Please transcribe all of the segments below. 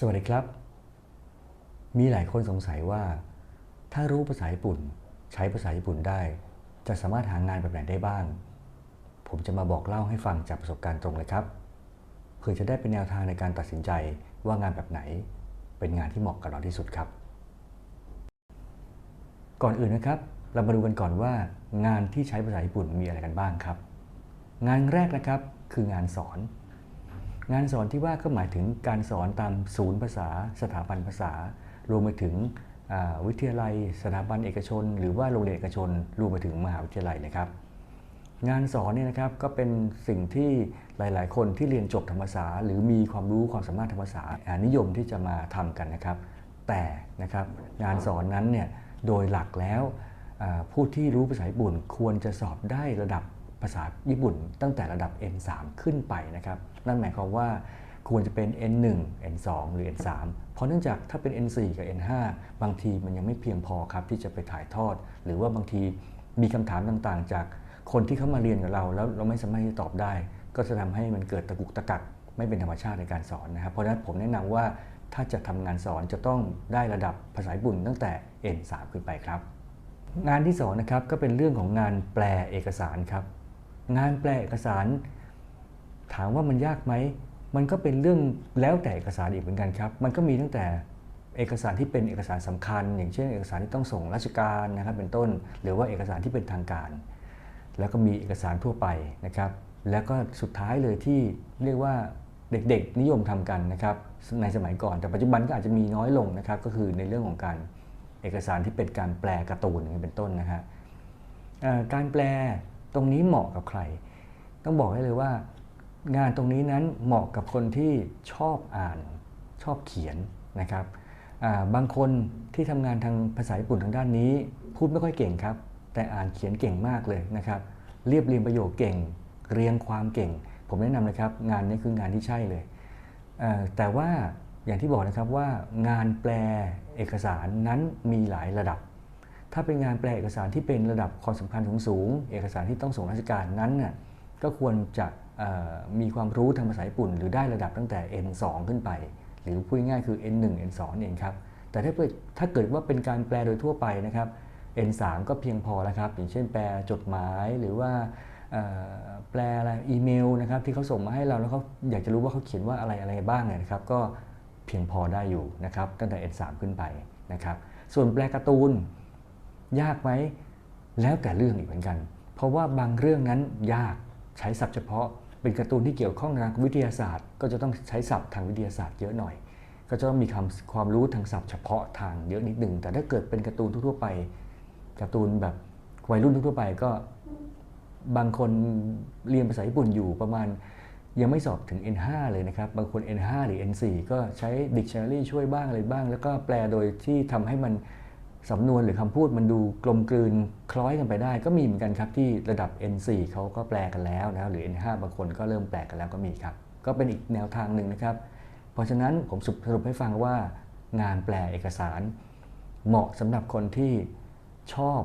สวัสดีครับ มีหลายคนสงสัยว่า ถ้ารู้ภาษาญี่ปุ่น ใช้ภาษาญี่ปุ่นได้ จะสามารถหางานแบบไหนได้บ้าง ผมจะมาบอกเล่าให้ฟังจากประสบการณ์ตรงเลยครับ เพื่อจะได้เป็นแนวทางในการตัดสินใจว่างานแบบไหน เป็นงานที่เหมาะกับเราที่สุดครับ ก่อนอื่นนะครับ เรามาดูกันก่อนว่า งานที่ใช้ภาษาญี่ปุ่นมีอะไรกันบ้างครับ งานแรกนะครับคืองานสอน งานสอนที่ว่าก็หมายถึงการสอนตามศูนย์ภาษา สถาบันภาษา รวมไปถึงวิทยาลัย สถาบันเอกชน หรือว่าโรงเรียนเอกชน รวมไปถึงมหาวิทยาลัยนะครับ งานสอนเนี่ยนะครับก็เป็นสิ่งที่หลาย ๆ คนที่เรียนจบธรรมศาสตร์หรือมีความรู้ความสามารถธรรมศาสตร์นิยมที่จะมาทำกันนะครับ แต่นะครับงานสอนนั้นเนี่ยโดยหลักแล้วผู้ที่รู้ภาษาญี่ปุ่นควรจะสอบได้ระดับาษาญี่ปุ่นตั้งแต่ระดับ N3 ขึ้นไปนะครับ นั่นหมายความว่าควรจะเป็น N1 N2 หรือ N3 เพราะเนื่องจากถ้าเป็น N4 กับ N5 บางทีมันยังไม่เพียงพอครับที่จะไปถ่ายทอด หรือว่าบางทีมีคำถามต่างๆ จากคนที่เข้ามาเรียนกับเรา แล้วเราไม่สามารถที่ตอบได้ ก็จะทำให้มันเกิดตะกุกตะกักไม่เป็นธรรมชาติในการสอนนะครับ เพราะฉะนั้นผมแนะนำว่าถ้าจะทำงานสอนจะต้องได้ระดับภาษาญี่ปุ่นตั้งแต่ N3 ขึ้นไปครับ งานที่สองนะครับก็เป็นเรื่องของงานแปลเอกสารครับ งานแปลเอกสาร ถามว่ามันยากไหม มันก็เป็นเรื่องแล้วแต่เอกสารอีกเหมือนกันครับ มันก็มีตั้งแต่เอกสารที่เป็นเอกสารสำคัญ อย่างเช่น เอกสารที่ต้องส่งราชการนะครับเป็นต้น หรือว่าเอกสารที่เป็นทางการ แล้วก็มีเอกสารทั่วไปนะครับ แล้วก็สุดท้ายเลยที่เรียกว่าเด็กๆ นิยมทำกันนะครับในสมัยก่อน แต่ปัจจุบันก็อาจจะมีน้อยลงนะครับ ก็คือในเรื่องของการเอกสารที่เป็นการแปลการ์ตูนเป็นต้นนะฮะการแปล ตรงนี้เหมาะกับใคร ต้องบอกให้เลยว่า งานตรงนี้นั้นเหมาะกับคนที่ชอบอ่านชอบเขียนนะครับบางคนที่ทำงานทางภาษาญี่ปุ่นทางด้านนี้ พูดไม่ค่อยเก่งครับ แต่อ่านเขียนเก่งมากเลยนะครับ เรียบเรียงประโยคเก่ง เรียงความเก่ง ผมแนะนำเลยครับ งานนี้คืองานที่ใช่เลยแต่ว่าอย่างที่บอกนะครับว่างานแปลเอกสารนั้นมีหลายระดับ ถ้าเป็นงานแปลเอกสารที่เป็นระดับความสำคัญสูงสูงเอกสารที่ต้องส่งราชการนั้นน่ะก็ควรจะมีความรู้ทางภาษาญี่ปุ่น หรือได้ระดับตั้งแต่ N2 ขึ้นไป หรือพูดง่ายคือ N1 N2 เองครับแต่ถ้าเกิดถ้าเกิดว่าเป็นการแปลโดยทั่วไปนะครับ N3 ก็เพียงพอแล้วครับ อย่างเช่นแปลจดหมายหรือว่าแปลอะไรอีเมลนะครับที่เขาส่งมาให้เราแล้วเขาอยากจะรู้ว่าเขาเขียนว่าอะไรอะไรบ้างเนี่ยนะครับ ก็เพียงพอได้อยู่นะครับตั้งแต่ N3 ขึ้นไปนะครับส่วนแปลการ์ตูน ยากไหมแล้วแต่เรื่องอีกเหมือนกัน เพราะว่าบางเรื่องนั้นยากใช้ศัพท์เฉพาะ เป็นการ์ตูนที่เกี่ยวข้องทางวิทยาศาสตร์ ก็จะต้องใช้ศัพท์ทางวิทยาศาสตร์เยอะหน่อย ก็จะต้องมีความความรู้ทางศัพท์เฉพาะทางเยอะนิดหนึ่งแต่ถ้าเกิดเป็นการ์ตูนทั่วไปการ์ตูนแบบวัยรุ่นทั่วไปก็บางคนเรียนภาษาญี่ปุ่นอยู่ประมาณยังไม่สอบถึง N5 เลยนะครับ บางคน N5 หรือ N4 ก็ใช้ dictionary ช่วยบ้างอะไรบ้าง แล้วก็แปลโดยที่ทำให้มัน สำนวนหรือคำพูดมันดูกลมกลืนคล้อยกันไปได้ ก็มีเหมือนกันครับที่ระดับ N4 เขาก็แปลกันแล้วนะหรือ N5 บางคนก็เริ่มแปลกันแล้วก็มีครับ ก็เป็นอีกแนวทางหนึ่งนะครับ เพราะฉะนั้นผมสรุปให้ฟังว่างานแปลเอกสาร เหมาะสำหรับคนที่ชอบ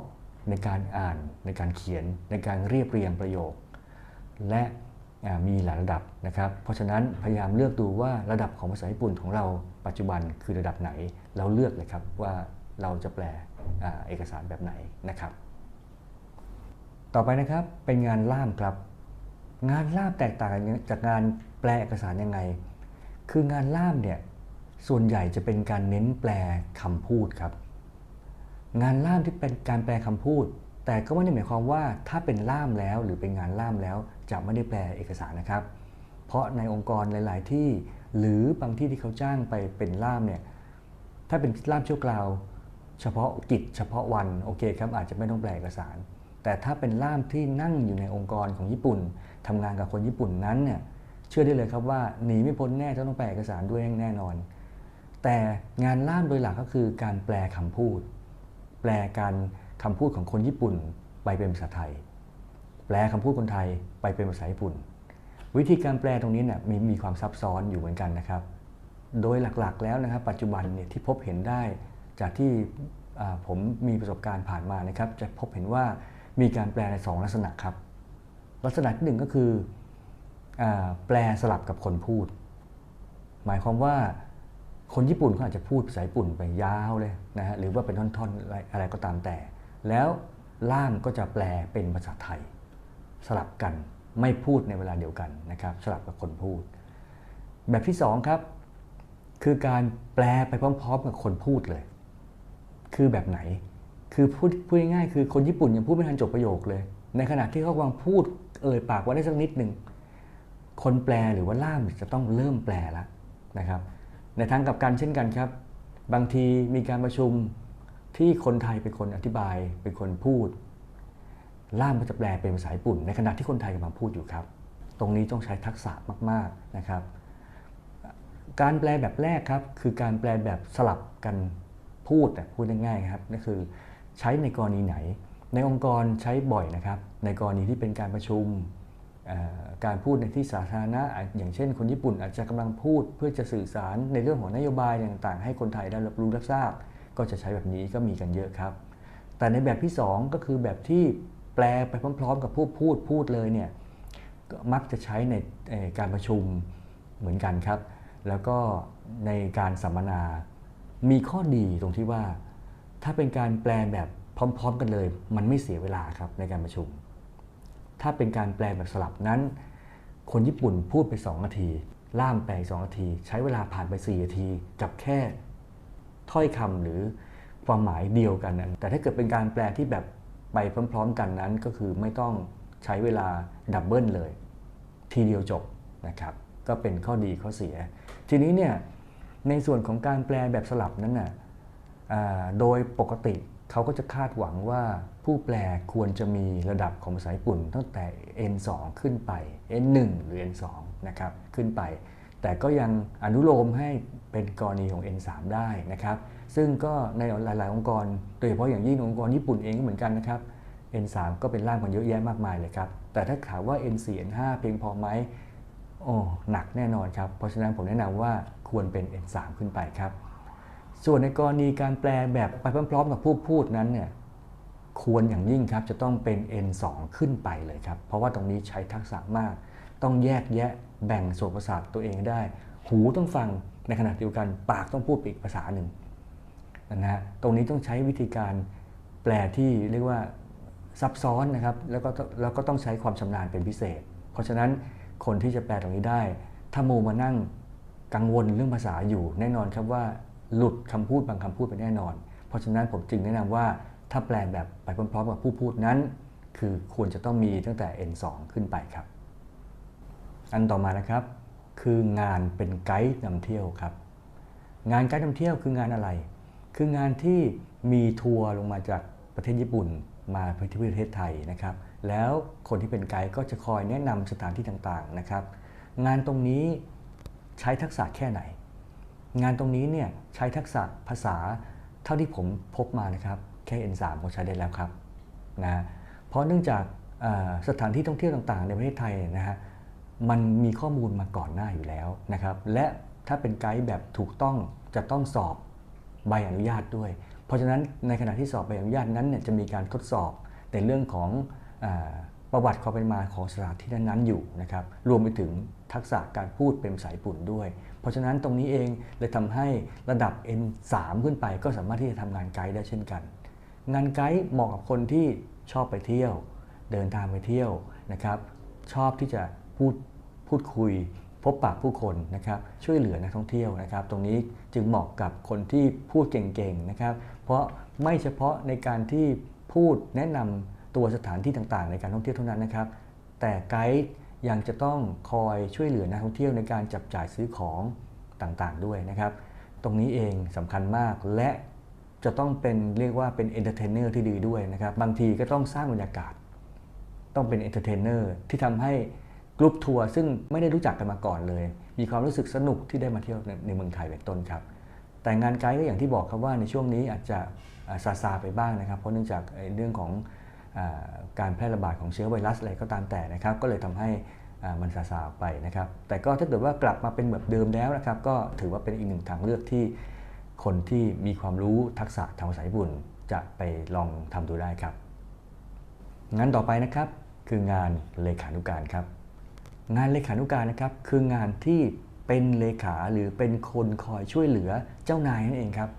ในการอ่านในการเขียนในการเรียบเรียงประโยค และมีหลายระดับนะครับ เพราะฉะนั้นพยายามเลือกดูว่าระดับของภาษาญี่ปุ่นของเราปัจจุบันคือระดับไหน เราเลือกเลยครับว่า เราจะแปลอเอกสารแบบไหนนะครับ ต่อไปนะครับเป็นงานล่ามครับ งานล่ามแตกต่างจากงานแปลเอกสารยังไง คืองานล่ามเนี่ยส่วนใหญ่จะเป็นการเน้นแปลคำพูดครับ งานล่ามที่เป็นการแปลคำพูด แต่ก็ไม่ได้หมายความว่าถ้าเป็นล่ามแล้วหรือเป็นงานล่ามแล้วจะไม่ได้แปลเอกสารนะครับ เพราะในองค์กรหลาย ๆ ที่ หรือบางที่ที่เขาจ้างไปเป็นล่ามเนี่ยถ้าเป็นล่ามชั่วคราว เฉพาะกิจเฉพาะวันโอเคครับอาจจะไม่ต้องแปลเอกสาร แต่ถ้าเป็นล่ามที่นั่งอยู่ในองค์กรของญี่ปุ่นทำงานกับคนญี่ปุ่นนั้นเนี่ยเชื่อได้เลยครับว่าหนีไม่พ้นแน่จะต้องแปลเอกสารด้วยแน่นอน แต่งานล่ามโดยหลักก็คือการแปลคำพูด แปลการคำพูดของคนญี่ปุ่นไปเป็นภาษาไทย แปลคำพูดคนไทยไปเป็นภาษาญี่ปุ่น วิธีการแปลตรงนี้เนี่ยมีมีความซับซ้อนอยู่เหมือนกันนะครับ โดยหลักๆแล้วนะครับ ปัจจุบันเนี่ยที่พบเห็นได้ จากที่ผมมีประสบการณ์ผ่านมานะครับ จะพบเห็นว่ามีการแปลในสองลักษณะครับ ลักษณะที่หนึ่งก็คืออแปลสลับกับคนพูด หมายความว่าคนญี่ปุ่นเขาอาจจะพูดภาษาญี่ปุ่นไปยาวเลยนะฮะหรือว่าเป็นท่อนๆอะไรอะไรก็ตามแต่ แล้วล่ามก็จะแปลเป็นภาษาไทย สลับกันไม่พูดในเวลาเดียวกันนะครับ สลับกับคนพูด แบบที่สองครับคือการแปลไปพร้อม ๆ กับคนพูดเลย คือแบบไหน คือพูดพูดง่ายๆคือคนญี่ปุ่นยังพูดไม่ทันจบประโยคเลย ในขณะที่เขากำลังพูดเอ่ยปากว่าได้สักนิดหนึ่งคนแปลหรือว่าล่ามจะต้องเริ่มแปลแล้วนะครับ ในทางกับกันเช่นกันครับ บางทีมีการประชุมที่คนไทยเป็นคนอธิบายเป็นคนพูด ล่ามก็จะแปลเป็นภาษาญี่ปุ่น ในขณะที่คนไทยกำลังพูดอยู่ครับ ตรงนี้ต้องใช้ทักษะมาก ๆนะครับ การแปลแบบแรกครับ คือการแปลแบบสลับกัน พูดแต่พูดง่ายๆครับนั่นคือใช้ในกรณีไหน ในองค์กรใช้บ่อยนะครับ ในกรณีที่เป็นการประชุมการพูดในที่สาธารณะอย่างเช่น คนญี่ปุ่นอาจจะกำลังพูดเพื่อจะสื่อสารในเรื่องของนโยบายต่างๆ ให้คนไทยได้รับรู้รับทราบ ก็จะใช้แบบนี้ก็มีกันเยอะครับ แต่ในแบบที่ 2 ก็คือแบบที่แปลไปพร้อม ๆ กับผู้พูดพูดเลยเนี่ยมักจะใช้ในการประชุมเหมือนกันครับ แล้วก็ในการสัมมนา มีข้อดีตรงที่ว่า ถ้าเป็นการแปลแบบพร้อม ๆ กันเลย มันไม่เสียเวลาครับในการประชุม ถ้าเป็นการแปลแบบสลับนั้น คนญี่ปุ่นพูดไป 2 นาที ล่ามแปลสอีก2นาที ใช้เวลาผ่านไป 4 นาที กับแค่ถ้อยคำหรือความหมายเดียวกันนั้นแต่ถ้าเกิดเป็นการแปลที่แบบไปพร้อม ๆ กันนั้นก็คือไม่ต้องใช้เวลาดับเบิลเลย ทีเดียวจบนะครับ ก็เป็นข้อดีข้อเสีย ทีนี้เนี่ย ในส่วนของการแปลแบบสลับนั้นน่ะอ่าโดยปกติเขาก็จะคาดหวังว่าผู้แปลควรจะมีระดับของภาษาญี่ปุ่น ตั้งแต่ N2 ขึ้นไป N1 หรือ N2 นะครับขึ้นไป แต่ก็ยังอนุโลมให้เป็นกรณีของ N3 ได้นะครับ ซึ่งก็ในหลาย ๆ องค์กร โดยเฉพาะอย่างยิ่งองค์กรญี่ปุ่นเองเหมือนกันนะครับ N3 ก็เป็นร่างกันเยอะแยะมากมายเลยครับ แต่ถ้าถามว่า N4 N5 เพียงพอไหมโอ้หนักแน่นอนครับ เพราะฉะนั้นผมแนะนำว่า ควรเป็น N3 ขึ้นไปครับ ส่วนในกรณีการแปลแบบไปพร้อมๆกับผู้พูดนั้นเนี่ยควรอย่างยิ่งครับจะต้องเป็น N2 ขึ้นไปเลยครับ เพราะว่าตรงนี้ใช้ทักษะมาก ต้องแยกแยะแบ่งส่วนประสาทตัวเองได้ หูต้องฟังในขณะเดียวกันปากต้องพูดปอีกภาษาหนึ่งนะฮะตรงนี้ต้องใช้วิธีการแปลที่เรียกว่าซับซ้อนนะครับแล้วก็แล้วก็ต้องใช้ความชำนาญเป็นพิเศษ เพราะฉะนั้นคนที่จะแปลตรงนี้ได้ ถ้าโมมานั่ง กังวลเรื่องภาษาอยู่แน่นอนครับว่าหลุดคำพูดบางคำพูดไปแน่นอน เพราะฉะนั้นผมจึงแนะนำว่าถ้าแปลแบบไปพร้อมๆกับผู้พูดนั้น คือควรจะต้องมีตั้งแต่ N2 ขึ้นไปครับ อันต่อมานะครับ คืองานเป็นไกด์นำเที่ยวครับ งานไกด์นำเที่ยวคืองานอะไร คืองานที่มีทัวร์ลงมาจากประเทศญี่ปุ่นมาที่ประเทศไทยนะครับ แล้วคนที่เป็นไกด์ก็จะคอยแนะนำสถานที่ต่างๆนะครับ งานตรงนี้ ใช้ทักษะแค่ไหน งานตรงนี้เนี่ยใช้ทักษะภาษาเท่าที่ผมพบมานะครับแค่ N3 ก็ใช้ได้แล้วครับนะเพราะเนื่องจากสถานที่ท่องเที่ยวต่างๆ ในประเทศไทยนะฮะมันมีข้อมูลมาก่อนหน้าอยู่แล้วนะครับ และถ้าเป็นไกด์แบบถูกต้องจะต้องสอบใบอนุญาตด้วย เพราะฉะนั้นในขณะที่สอบใบอนุญาตนั้นเนี่ยจะมีการทดสอบในเรื่องของอประวัติความเป็นมาของสถานที่นั้นๆอยู่นะครับ รวมไปถึง ทักษะการพูดเป็นภาษาญี่ปุ่นด้วย เพราะฉะนั้นตรงนี้เองเลยทำให้ระดับ N3 ขึ้นไปก็สามารถที่จะทำงานไกด์ได้เช่นกัน งานไกด์เหมาะกับคนที่ชอบไปเที่ยว เดินทางไปเที่ยวนะครับ ชอบที่จะพูดพูดคุย พบปะผู้คนนะครับ ช่วยเหลือนักท่องเที่ยวนะครับ ตรงนี้จึงเหมาะกับคนที่พูดเก่งๆนะครับ เพราะไม่เฉพาะในการที่พูดแนะนำตัวสถานที่ต่างๆ ในการท่องเที่ยวเท่านั้นนะครับ แต่ไกด์ ยังจะต้องคอยช่วยเหลือนักท่องเที่ยวในการจับจ่ายซื้อของต่างๆ ด้วยนะครับ ตรงนี้เองสำคัญมากและจะต้องเป็นเรียกว่าเป็นเอนเตอร์เทนเนอร์ที่ดีด้วยนะครับ บางทีก็ต้องสร้างบรรยากาศ ต้องเป็นเอนเตอร์เทนเนอร์ที่ทำให้กรุ๊ปทัวร์ซึ่งไม่ได้รู้จักกันมาก่อนเลย มีความรู้สึกสนุกที่ได้มาเที่ยวในเมืองไทยเป็นต้นครับ แต่งานไกด์ก็อย่างที่บอกครับว่าในช่วงนี้อาจจะอ่าซาซาไปบ้างนะครับ เพราะเนื่องจากเรื่องของ การแพร่ระบาดของเชื้อไวรัสอะไรก็ตามแต่นะครับ ก็เลยทำให้มันซาซาออกไปนะครับ แต่ก็ถ้าเกิดว่ากลับมาเป็นแบบเดิมแล้วนะครับ ก็ถือว่าเป็นอีกหนึ่งทางเลือกที่คนที่มีความรู้ทักษะทางภาษาญี่ปุ่น จะไปลองทำดูได้ครับ งานต่อไปนะครับคืองานเลขานุการครับ งานเลขานุการนะครับคืองานที่เป็นเลขาหรือเป็นคนคอยช่วยเหลือเจ้านายนั่นเองครับ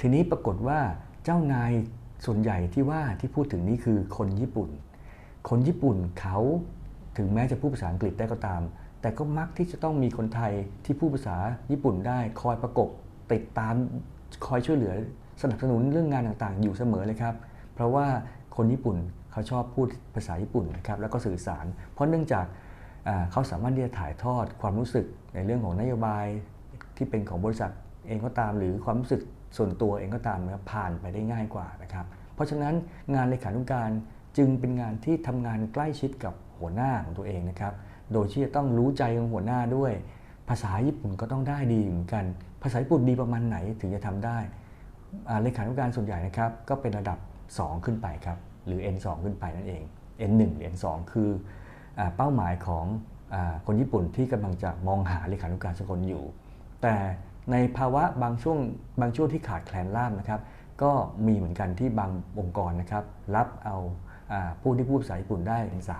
ทีนี้ปรากฏว่าเจ้านาย ส่วนใหญ่ที่ว่าที่พูดถึงนี่คือคนญี่ปุ่น คนญี่ปุ่นเขาถึงแม้จะพูดภาษาอังกฤษได้ก็ตาม แต่ก็มักที่จะต้องมีคนไทยที่พูดภาษาญี่ปุ่นได้คอยประกบติดตามคอยช่วยเหลือสนับสนุนเรื่องงานต่างๆ อยู่เสมอเลยครับ เพราะว่าคนญี่ปุ่นเขาชอบพูดภาษาญี่ปุ่นนะครับแล้วก็สื่อสาร เพราะเนื่องจากเขาสามารถที่จะถ่ายทอดความรู้สึกในเรื่องของนโยบายที่เป็นของบริษัทเองก็ตามหรือความรู้สึก ส่วนตัวเองก็ตามนะครับผ่านไปได้ง่ายกว่านะครับ เพราะฉะนั้นงานเลขานุการจึงเป็นงานที่ทำงานใกล้ชิดกับหัวหน้าของตัวเองนะครับ โดยที่จะต้องรู้ใจของหัวหน้าด้วย ภาษาญี่ปุ่นก็ต้องได้ดีเหมือนกัน ภาษาญี่ปุ่นดีประมาณไหนถึงจะทำได้เลขานุการส่วนใหญ่นะครับก็เป็นระดับ 2 ขึ้นไปครับหรือ N2 ขึ้นไปนั่นเอง N1 หรือ N2 คืออเป้าหมายของอคนญี่ปุ่นที่กำลังจะมองหาเลขานุการสักคนอยู่ แต่ ในภาวะบางช่วงบางช่วงที่ขาดแคลนล่ามนะครับ ก็มีเหมือนกันที่บางองค์กรนะครับรับเอาอผู้ที่พูดภาษาญี่ปุ่นได้ N3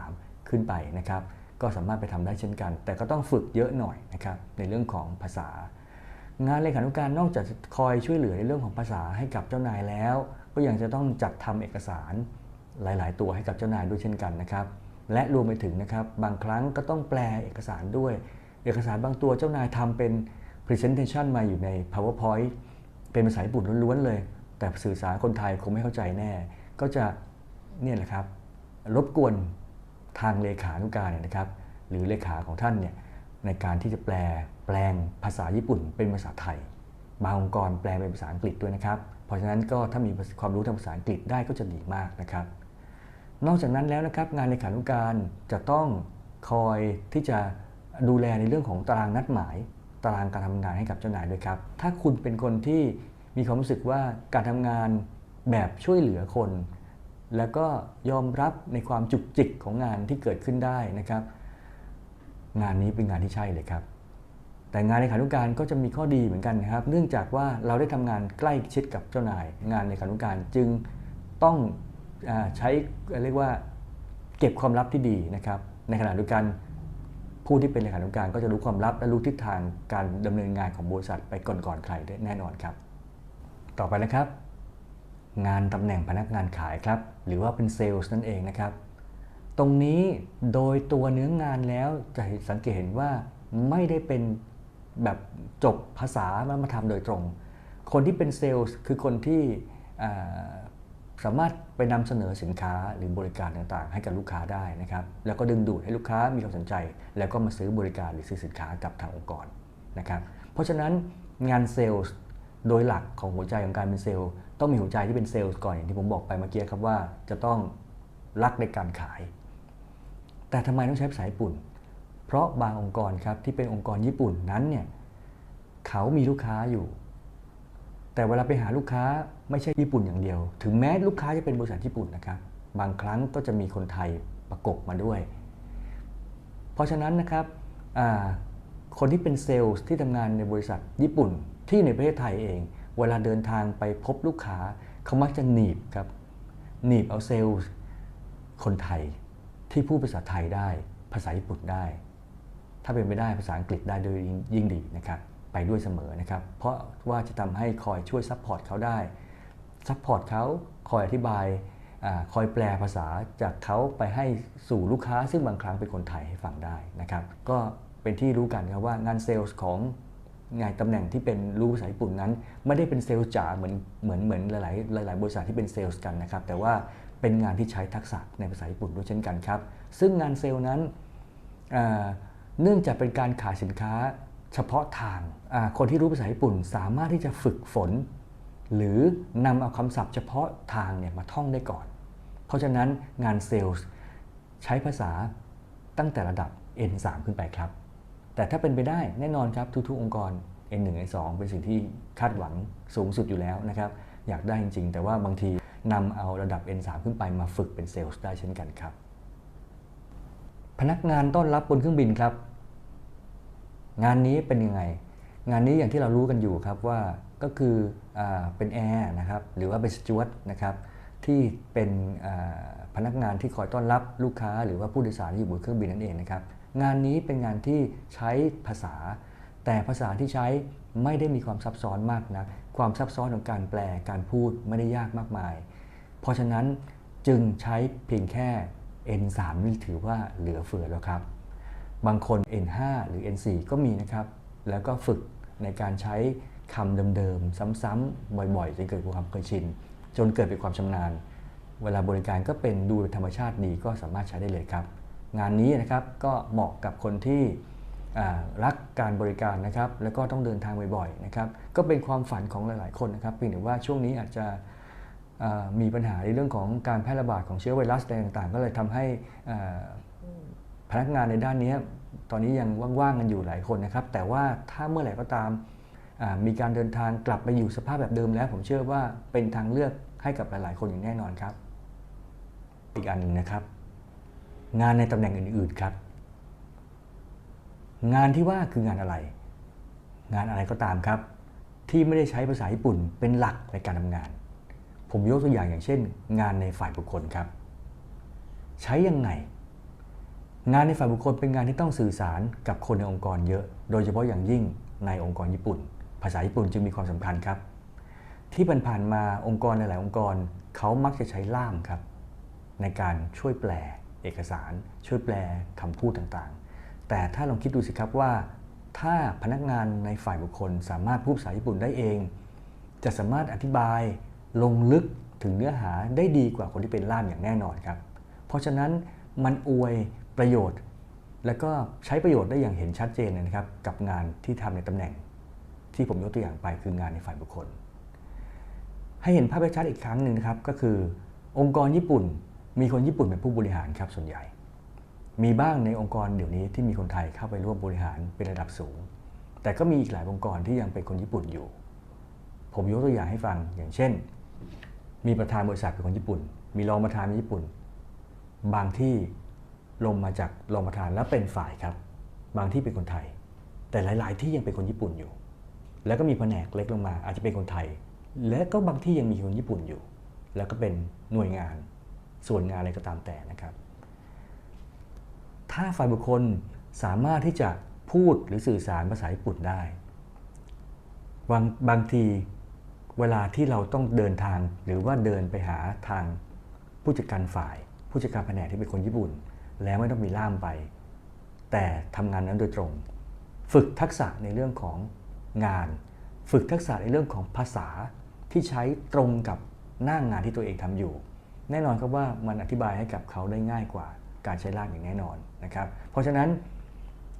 ขึ้นไปนะครับ ก็สามารถไปทำได้เช่นกัน แต่ก็ต้องฝึกเยอะหน่อยนะครับในเรื่องของภาษา งานเลขานุการนอกจากคอยช่วยเหลือในเรื่องของภาษาให้กับเจ้านายแล้ว ก็ยังจะต้องจัดทำเอกสารหลาย ๆ ตัวให้กับเจ้านายด้วยเช่นกันนะครับและรวมไปถึงนะครับบางครั้งก็ต้องแปลเอกสารด้วย เอกสารบางตัวเจ้านายทำเป็น Presentation มาอยู่ใน PowerPoint เป็นภาษาญี่ปุ่นล้วนๆเลย แต่สื่อสารคนไทยคงไม่เข้าใจแน่ ก็จะเนี่ยแหละครับรบกวนทางเลขานุการเนี่ยนะครับ หรือเลขาของท่านเนี่ยในการที่จะแปลแปลงภาษาญี่ปุ่นเป็นภาษาไทย บางองค์กรแปลเป็นภาษาอังกฤษด้วยนะครับ เพราะฉะนั้นก็ถ้ามีความรู้ทางภาษาอังกฤษได้ก็จะดีมากนะครับ นอกจากนั้นแล้วนะครับงานเลขานุการจะต้องคอยที่จะดูแลในเรื่องของตารางนัดหมาย ตารางการทำงานให้กับเจ้านายด้วยครับ ถ้าคุณเป็นคนที่มีความรู้สึกว่าการทำงานแบบช่วยเหลือคน แล้วก็ยอมรับในความจุกจิกของงานที่เกิดขึ้นได้นะครับ งานนี้เป็นงานที่ใช่เลยครับ แต่งานเลขานุการก็จะมีข้อดีเหมือนกันนะครับ เนื่องจากว่าเราได้ทำงานใกล้ชิดกับเจ้านาย งานเลขานุการจึงต้องอใช้เรียกว่าเก็บความลับที่ดีนะครับ ในขณะเดียวกัน ผู้ที่เป็นเลขานุการก็จะรู้ความลับและรู้ทิศทางการดำเนินงานของบริษัทไปก่อนๆใครได้แน่นอนครับ ต่อไปนะครับ งานตำแหน่งพนักงานขายครับ หรือว่าเป็นเซลล์นั่นเองนะครับ ตรงนี้โดยตัวเนื้องานแล้วจะสังเกตเห็นว่าไม่ได้เป็นแบบจบภาษามามาทำโดยตรง คนที่เป็นเซลล์คือคนที่สามารถ ไปนำเสนอสินค้าหรือบริการต่างๆ ให้กับลูกค้าได้นะครับ แล้วก็ดึงดูดให้ลูกค้ามีความสนใจ แล้วก็มาซื้อบริการหรือซื้อสินค้ากับทางองค์กรนะครับ เพราะฉะนั้นงานเซลล์โดยหลักของหัวใจของการเป็นเซลล์ ต้องมีหัวใจที่เป็นเซลล์ก่อนอย่างที่ผมบอกไปเมื่อกี้ครับว่าจะต้องรักในการขาย แต่ทำไมต้องใช้ภาษาญี่ปุ่น เพราะบางองค์กรครับที่เป็นองค์กรญี่ปุ่นนั้นเนี่ยเขามีลูกค้าอยู่ แต่เวลาไปหาลูกค้า ไม่ใช่ญี่ปุ่นอย่างเดียว ถึงแม้ลูกค้าจะเป็นบริษัทญี่ปุ่นนะครับ บางครั้งก็จะมีคนไทยประกบมาด้วย เพราะฉะนั้นนะครับคนที่เป็นเซลล์ที่ทำงานในบริษัทญี่ปุ่นที่ในประเทศไทยเอง เวลาเดินทางไปพบลูกค้าเขามักจะหนีบครับหนีบเอาเซลล์คนไทยที่พูดภาษาไทยได้ ภาษาญี่ปุ่นได้ ถ้าเป็นไปได้ภาษาอังกฤษได้โดยยิ่งดีนะครับไปด้วยเสมอนะครับ เพราะว่าจะทำให้คอยช่วยซัพพอร์ตเขาได้ ซัพพอร์ตเขาคอยอธิบายอคอยแปลภาษาจากเขาไปให้สู่ลูกค้า ซึ่งบางครั้งเป็นคนไทยให้ฟังได้นะครับ ก็เป็นที่รู้กันครับว่างานเซลล์ของงานตำแหน่งที่เป็นรู้ภาษาญี่ปุ่นนั้น ไม่ได้เป็นเซลล์จ๋าเหมือนเหมือนเหมือนหลายๆหลาย ๆ บริษัทที่เป็นเซลล์กันนะครับ แต่ว่าเป็นงานที่ใช้ทักษะในภาษาญี่ปุ่นด้วยเช่นกันครับ ซึ่งงานเซลล์นั้นเนื่องจากเป็นการขายสินค้าเฉพาะทาง คนที่รู้ภาษาญี่ปุ่นสามารถที่จะฝึกฝน หรือนำเอาคำศัพท์เฉพาะทางเนี่ยมาท่องได้ก่อน เพราะฉะนั้นงานเซลล์ใช้ภาษาตั้งแต่ระดับ N3 ขึ้นไปครับ แต่ถ้าเป็นไปได้แน่นอนครับทุกๆองค์กร N1 N2 เป็นสิ่งที่คาดหวังสูงสุดอยู่แล้วนะครับ อยากได้จริง ๆ แต่ว่าบางทีนำเอาระดับ N3 ขึ้นไปมาฝึกเป็นเซลล์ได้เช่นกันครับ พนักงานต้อนรับบนเครื่องบินครับ งานนี้เป็นยังไง งานนี้อย่างที่เรารู้กันอยู่ครับว่า ก็คืออเป็นแอร์นะครับหรือว่าเป็นสจวตนะครับที่เป็นพนักงานที่คอยต้อนรับลูกค้า หรือว่าผู้โดยสารที่อยู่บนเครื่องบินนั่นเองนะครับงานนี้เป็นงานที่ใช้ภาษา แต่ภาษาที่ใช้ไม่ได้มีความซับซ้อนมากนะความซับซ้อนของการแปลการพูดไม่ได้ยากมากมาย เพราะฉะนั้นจึงใช้เพียงแค่ N3 นี่ถือว่าเหลือเฟือแล้วครับ บางคน N5 หรือ N4 ก็มีนะครับ แล้วก็ฝึกในการใช้ คำเดิมๆซ้ำๆบ่อยๆจนเกิดความเคยชิน จนเกิดเป็นความชำนาญ เวลาบริการก็เป็นดูธรรมชาติดีก็สามารถใช้ได้เลยครับ งานนี้นะครับก็เหมาะกับคนที่รักการบริการนะครับ แล้วก็ต้องเดินทางบ่อยๆนะครับ ก็เป็นความฝันของหลายๆ คนนะครับเพียงแต่ว่าช่วงนี้อาจจะมีปัญหาในเรื่องของการแพร่ระบาดของเชื้อไวรัสอะไรต่างๆ ก็เลยทำให้พนักงานในด้านนี้ตอนนี้ยังว่างๆกันอยู่หลายคนนะครับ แต่ว่าถ้าเมื่อไหร่ก็ตาม มีการเดินทางกลับไปอยู่สภาพแบบเดิมแล้ว ผมเชื่อว่าเป็นทางเลือกให้กับหลายๆ คนอย่างแน่นอนครับ อีกอันหนึงนะครับ งานในตำแหน่งอื่นๆครับ งานที่ว่าคืองานอะไร งานอะไรก็ตามครับ ที่ไม่ได้ใช้ภาษาญี่ปุ่นเป็นหลักในการทำงาน ผมยกตัวอย่างอย่างเช่น งานในฝ่ายบุคคลครับ ใช้ยังไงงานในฝ่ายบุคคลเป็นงานที่ต้องสื่อสารกับคนในองค์กรเยอะ โดยเฉพาะอย่างยิ่งในองค์กรญี่ปุ่น ภาษาญี่ปุ่นจึงมีความสำคัญครับ ที่ผ่านๆมาองค์กรหลาย ๆ องค์กรเขามักจะใช้ล่ามครับ ในการช่วยแปลเอกสาร ช่วยแปลคำพูดต่างๆ แต่ถ้าลองคิดดูสิครับว่า ถ้าพนักงานในฝ่ายบุคคล สามารถพูดภาษาญี่ปุ่นได้เอง จะสามารถอธิบายลงลึกถึงเนื้อหาได้ดีกว่าคนที่เป็นล่ามอย่างแน่นอนครับ เพราะฉะนั้นมันอวยประโยชน์ และก็ใช้ประโยชน์ได้อย่างเห็นชัดเจนนะครับ กับงานที่ทำในตำแหน่ง ที่ผมยกตัวอย่างไปคืองานในฝ่ายบุคคล ให้เห็นภาพชัดอีกครั้งหนึ่งนะครับ ก็คือองค์กรญี่ปุ่น มีคนญี่ปุ่นเป็นผู้บริหารครับส่วนใหญ่ มีบ้างในองค์กรเดี๋ยวนี้ที่มีคนไทยเข้าไปร่วมบริหารเป็นระดับสูง แต่ก็มีอีกหลายองค์กรที่ยังเป็นคนญี่ปุ่นอยู่ ผมยกตัวอย่างให้ฟังอย่างเช่น มีประธานบริษัทเป็นคนญี่ปุ่น มีรองประธานเป็นญี่ปุ่น บางที่ลงมาจากรองประธานแล้วเป็นฝ่ายครับ บางที่เป็นคนไทย แต่หลาย ๆ ที่ยังเป็นคนญี่ปุ่นอยู่ แล้วก็มีแผนกเล็กลงมา อาจจะเป็นคนไทย และก็บางที่ยังมีคนญี่ปุ่นอยู่ แล้วก็เป็นหน่วยงานส่วนงานอะไรก็ตามแต่นะครับ ถ้าฝ่ายบุคคลสามารถที่จะพูดหรือสื่อสารภาษาญี่ปุ่นได้ บางบางทีเวลาที่เราต้องเดินทางหรือว่าเดินไปหาทางผู้จัดการฝ่าย ผู้จัดการแผนกที่เป็นคนญี่ปุ่น แล้วไม่ต้องมีล่ามไป แต่ทำงานนั้นโดยตรง ฝึกทักษะในเรื่องของ งาน ฝึกทักษะในเรื่องของภาษาที่ใช้ตรงกับหน้างงานที่ตัวเองทำอยู่ แน่นอนครับว่ามันอธิบายให้กับเขาได้ง่ายกว่าการใช้ลามอย่างแน่นอนนะครับ เพราะฉะนั้น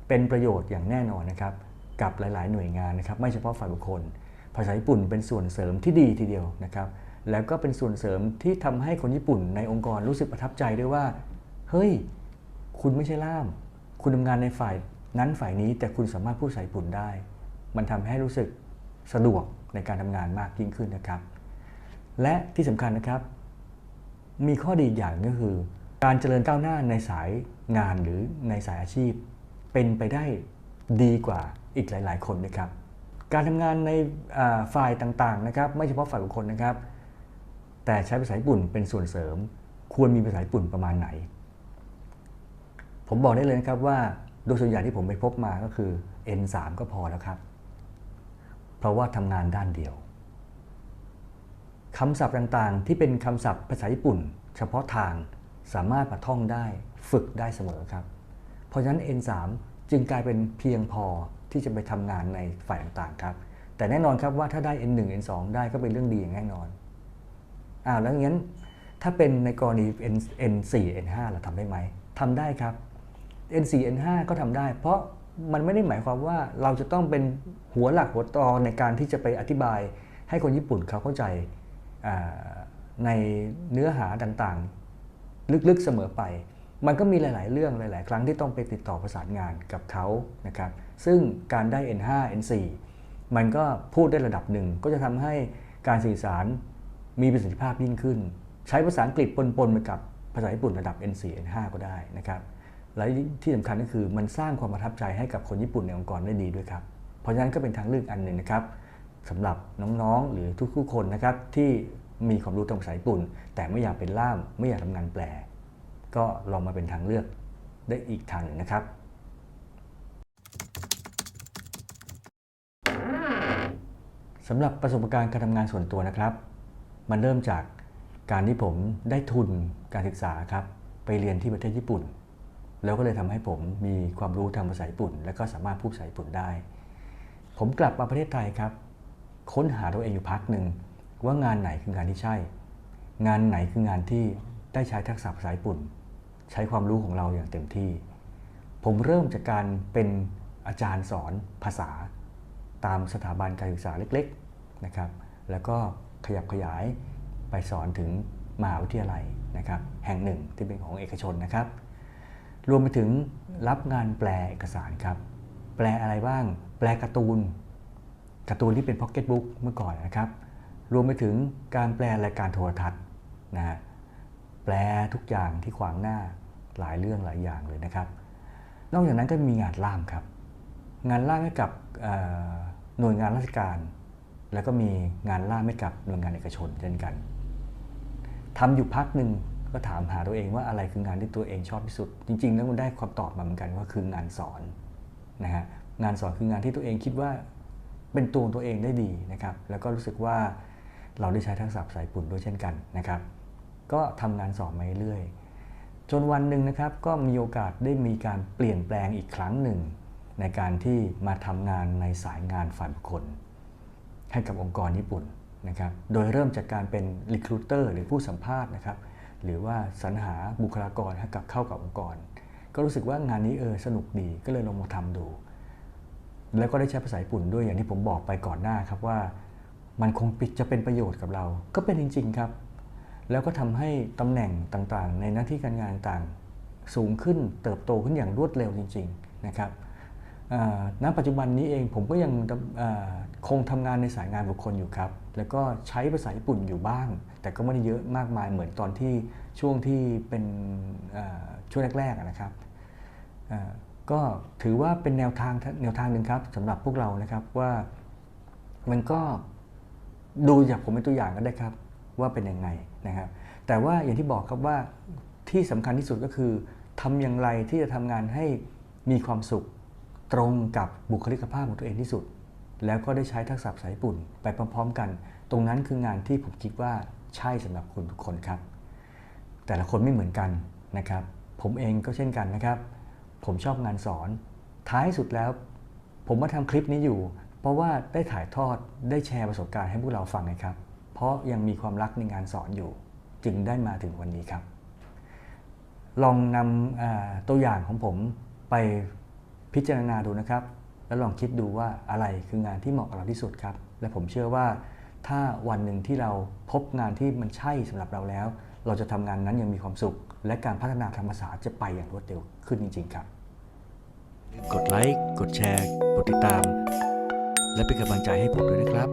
เป็นประโยชน์อย่างแน่นอนนะครับ กับหลาย ๆ หน่วยงานนะครับ ไม่เฉพาะฝ่ายบุคคล ภาษาญี่ปุ่นเป็นส่วนเสริมที่ดีทีเดียวนะครับ แล้วก็เป็นส่วนเสริมที่ทำให้คนญี่ปุ่นในองค์กรรู้สึกประทับใจด้วยว่า เฮ้ย คุณไม่ใช่ล่าม คุณทำงานในฝ่ายนั้นฝ่ายนี้แต่คุณสามารถพูดภาษาญี่ปุ่นได้ มันทำให้รู้สึกสะดวกในการทำงานมากยิ่งขึ้นนะครับ และที่สำคัญนะครับ มีข้อดีอย่างก็คือ การเจริญก้าวหน้าในสายงานหรือในสายอาชีพ เป็นไปได้ดีกว่าอีกหลาย ๆ คนนะครับ การทำงานในฝ่ายต่างๆนะครับ ไม่เฉพาะฝ่ายบุคคลนะครับ แต่ใช้ภาษาญี่ปุ่นเป็นส่วนเสริม ควรมีภาษาญี่ปุ่นประมาณไหน ผมบอกได้เลยนะครับว่าโดยส่วนใหญ่ที่ผมไปพบมาก็คือ N3 ก็พอแล้วครับ เพราะว่าทำงานด้านเดียวคำศัพท์ต่างๆ ที่เป็นคำศัพท์ภาษาญี่ปุ่น เฉพาะทางสามารถมาท่องได้ฝึกได้เสมอครับ เพราะฉะนั้น N3 จึงกลายเป็นเพียงพอที่จะไปทำงานในฝ่ายต่างๆครับ แต่แน่นอนครับว่าถ้าได้ N1 N2 ได้ก็เป็นเรื่องดีอย่างแน่นอนอ้าวแล้วงั้นถ้าเป็นในกรณี N N4 N5 เราทำได้ไหมทำได้ครับ N4 N5 ก็ทำได้ เพราะ มันไม่ได้หมายความว่าเราจะต้องเป็นหัวหลักหัวตอในการที่จะไปอธิบายให้คนญี่ปุ่นเขาเข้าใจในเนื้อหาต่างๆ ลึกๆเสมอไป มันก็มีหลาย ๆ เรื่องหลาย ๆ ครั้งที่ต้องไปติดต่อประสานงานกับเขานะครับ ซึ่งการได้ N5 N4 มันก็พูดได้ระดับหนึ่ง ก็จะทำให้การสื่อสารมีประสิทธิภาพยิ่งขึ้น ใช้ภาษาอังกฤษปนๆไปกับภาษาญี่ปุ่นระดับ N4 N5 ก็ได้นะครับ และที่สำคัญก็คือมันสร้างความประทับใจให้กับคนญี่ปุ่นในองค์กรได้ดีด้วยครับ เพราะฉะนั้นก็เป็นทางเลือกอันหนึ่งนะครับสำหรับน้องๆ หรือทุกๆคนนะครับที่มีความรู้ทางภาษาญี่ปุ่น แต่ไม่อยากเป็นล่ามไม่อยากทำงานแปล ก็ลองมาเป็นทางเลือกได้อีกทางหนึ่งนะครับสำหรับประสบการณ์การทำงานส่วนตัวนะครับ มันเริ่มจากการที่ผมได้ทุนการศึกษาครับไปเรียนที่ประเทศญี่ปุ่น แล้วก็เลยทำให้ผมมีความรู้ทางภาษาญี่ปุ่น และก็สามารถพูดภาษาญี่ปุ่นได้ ผมกลับมาประเทศไทยครับ ค้นหาตัวเองอยู่พักหนึ่งว่างานไหนคืองานที่ใช่ งานไหนคืองานที่ได้ใช้ทักษะภาษาญี่ปุ่น ใช้ความรู้ของเราอย่างเต็มที่ ผมเริ่มจากการเป็นอาจารย์สอนภาษา ตามสถาบันการศึกษาเล็กๆนะครับ แล้วก็ขยับขยายไปสอนถึงมหาวิทยาลัยนะครับ แห่งหนึ่งที่เป็นของเอกชนนะครับ รวมไปถึงรับงานแปลเอกสารครับ แปลอะไรบ้าง แปลการ์ตูนการ์ตูนที่เป็นพ็อกเก็ตบุ๊กเมื่อก่อนนะครับ รวมไปถึงการแปลรายการโทรทัศน์นะฮะแปลทุกอย่างที่ขวางหน้าหลายเรื่องหลายอย่างเลยนะครับ นอกจากนั้นก็มีงานล่ามครับ งานล่ามให้กับหน่วยงานราชการ แล้วก็มีงานล่ามให้กับหน่วยงานเอกชนเช่นกันทำอยู่พักหนึ่ง ก็ถามหาตัวเองว่าอะไรคืองานที่ตัวเองชอบที่สุด จริงๆแล้วมันได้คำตอบมาเหมือนกันว่าคืองานสอนนะฮะงานสอนคืองานที่ตัวเองคิดว่าเป็นตัวตัวเองได้ดีนะครับแล้วก็รู้สึกว่าเราได้ใช้ทักษะภาษาญี่ปุ่นด้วยเช่นกันนะครับ ก็ทำงานสอนมาเรื่อยๆจนวันหนึ่งนะครับก็มีโอกาสได้มีการเปลี่ยนแปลงอีกครั้งหนึ่ง ในการที่มาทำงานในสายงานฝ่ายบุคคล ให้กับองค์กรญี่ปุ่นนะครับ โดยเริ่มจากการเป็น recruiter หรือผู้สัมภาษณ์นะครับ หรือว่าสรรหาบุคลากรให้กับเข้ากับองค์กร ก็รู้สึกว่างานนี้เออสนุกดีก็เลยลงมาทำดู แล้วก็ได้ใช้ภาษาญี่ปุ่นด้วยอย่างที่ผมบอกไปก่อนหน้าครับว่า มันคงจะเป็นประโยชน์กับเรา ก็เป็นจริง ๆครับ แล้วก็ทำให้ตำแหน่งต่างๆ ในหน้าที่การงานต่างสูงขึ้นเติบโตขึ้นอย่างรวดเร็วจริง ๆนะครับณปัจจุบันนี้เองผมก็ยังคงทำงานในสายงานบุคคลอยู่ครับ แล้วก็ใช้ภาษาญี่ปุ่นอยู่บ้าง แต่ก็ไม่ได้เยอะมากมายเหมือนตอนที่ช่วงที่เป็นช่วงแรกๆนะครับก็ถือว่าเป็นแนวทางแนวทางหนึ่งครับสำหรับพวกเรานะครับว่ามันก็ดูจากผมเป็นตัวอย่างก็ได้ครับ ว่าเป็นยังไงนะครับ แต่ว่าอย่างที่บอกครับว่าที่สำคัญที่สุดก็คือทำอย่างไรที่จะทำงานให้มีความสุขตรงกับบุคลิกภาพของตัวเองที่สุด แล้วก็ได้ใช้ทักษะภาษาญี่ปุ่น ไปพร้อมๆ กัน ตรงนั้นคืองานที่ผมคิดว่า ใช่สำหรับคุณทุกคนครับ แต่ละคนไม่เหมือนกันนะครับ ผมเองก็เช่นกันนะครับ ผมชอบงานสอน ท้ายสุดแล้ว ผมมาทำคลิปนี้อยู่ เพราะว่าได้ถ่ายทอดได้แชร์ประสบการณ์ให้พวกเราฟังไงครับ เพราะยังมีความรักในงานสอนอยู่ จึงได้มาถึงวันนี้ครับ ลองนำตัวอย่างของผมไปพิจารณาดูนะครับ แล้วลองคิดดูว่าอะไรคืองานที่เหมาะกับเราที่สุดครับ และผมเชื่อว่า ถ้าวันหนึ่งที่เราพบงานที่มันใช่สำหรับเราแล้ว เราจะทำงานนั้นยังมีความสุข และการพัฒนาธรรมศาสตร์จะไปอย่างรวดเร็วขึ้นจริง ๆ ครับ กดไลค์ กดแชร์ กดติดตาม และเป็นกำลังใจให้ผมด้วยนะครับ